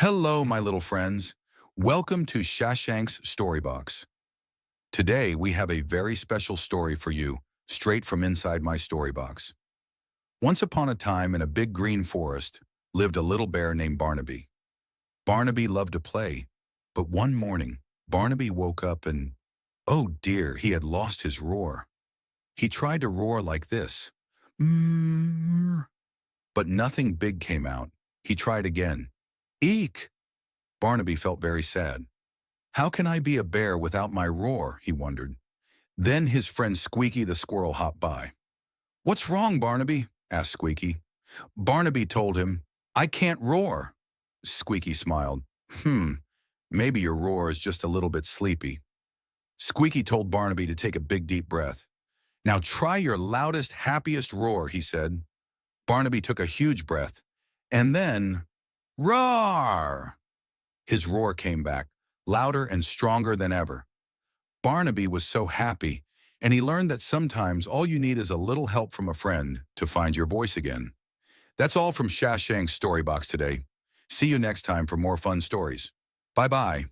Hello, my little friends. Welcome to Shashank's Storybox. Today, we have a very special story for you, straight from inside my storybox. Once upon a time in a big green forest lived a little bear named Barnaby. Barnaby loved to play, but one morning, Barnaby woke up and, oh dear, he had lost his roar. He tried to roar like this, mm, but nothing big came out. He tried again, eek. Barnaby felt very sad. How can I be a bear without my roar, he wondered. Then his friend Squeaky the squirrel hopped by. What's wrong, Barnaby? asked Squeaky. Barnaby told him, I can't roar. Squeaky smiled. Hmm, maybe your roar is just a little bit sleepy. Squeaky told Barnaby to take a big deep breath. Now try your loudest, happiest roar, he said. Barnaby took a huge breath, and then, roar! His roar came back, louder and stronger than ever. Barnaby was so happy, and he learned that sometimes all you need is a little help from a friend to find your voice again. That's all from Shashank's Storybox today. See you next time for more fun stories. Bye-bye.